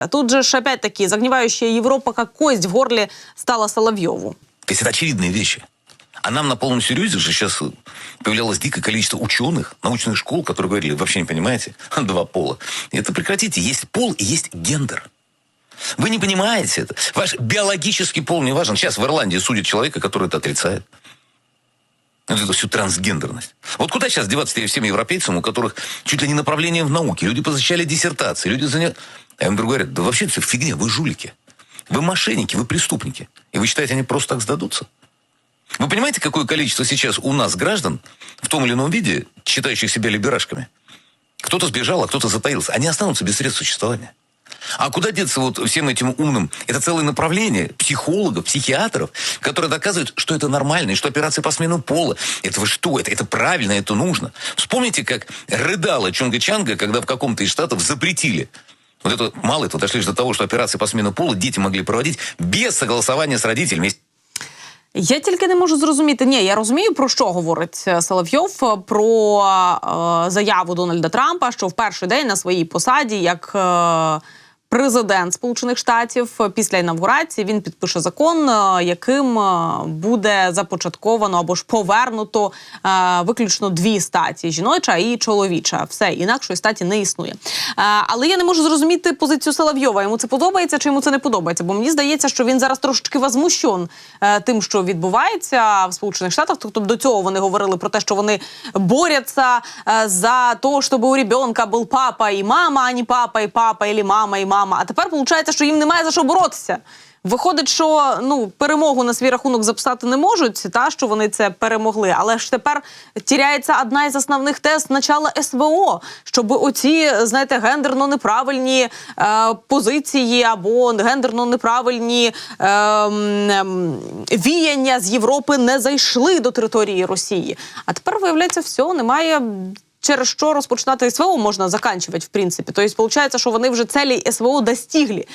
А Тут же опять-таки загнивающая Европа как кость в горле стала Соловьеву. То есть это очевидные вещи. А нам на полном серьезе же сейчас появлялось дикое количество ученых, научных школ, которые говорили, вообще не понимаете, два пола. Это прекратите. Есть пол и есть гендер. Вы не понимаете это. Ваш биологический пол не важен. Сейчас в Ирландии судят человека, который это отрицает. Вот эту всю трансгендерность. Вот куда сейчас деваться всем европейцам, у которых чуть ли не направление в науке, люди позащищали диссертации, люди заня... А им вдруг говорят, да вообще это фигня, вы жулики. Вы мошенники, вы преступники. И вы считаете, они просто так сдадутся? Вы понимаете, какое количество сейчас у нас граждан в том или ином виде, считающих себя либерашками? Кто-то сбежал, а кто-то затаился. Они останутся без средств существования. А куда деться вот всем этим умным? Это целое направление психологов, психиатров, которые доказывают, что это нормально, и что операция по смену пола, это вы что, это, это правильно, это нужно. Вспомните, как рыдала Чонга-Чанга, когда в каком-то из штатов запретили вот это, мало этого, дошли до того, что операции по смену пола дети могли проводить без согласования с родителями. Я тільки не можу зрозуміти. Ні, я розумію про що говорить е, Соловйов е, про е, заяву Дональда Трампа, що в перший день на своїй посаді як. Е, Президент Сполучених Штатів е, після інавгурації він підпише закон, е, яким е, буде започатковано або ж повернуто виключно дві статі: жіноча і чоловіча. Все інакшої статі не існує. Але я не можу зрозуміти позицію Соловйова. Йому це подобається чи йому це не подобається? Бо мені здається, що він зараз трошечки возмущен тим, що відбувається в Сполучених Штатах. Тобто до цього вони говорили про те, що вони борються за те, щоб у ребенка був папа і мама, а не папа і папа, і мама і мама. А тепер виходить, що їм немає за що боротися. Виходить, що ну перемогу на свій рахунок записати не можуть, та що вони це перемогли. Але ж тепер тіряється одна із основних тез начала СВО, щоб оці, знаєте, гендерно неправильні е, позиції або гендерно неправильні е, ем, віяння з Європи не зайшли до території Росії. А тепер виявляється, все немає. Через що розпочинати СВО можна заканчувати, в принципі. Тобто, виходить, що вони вже целі СВО достигли.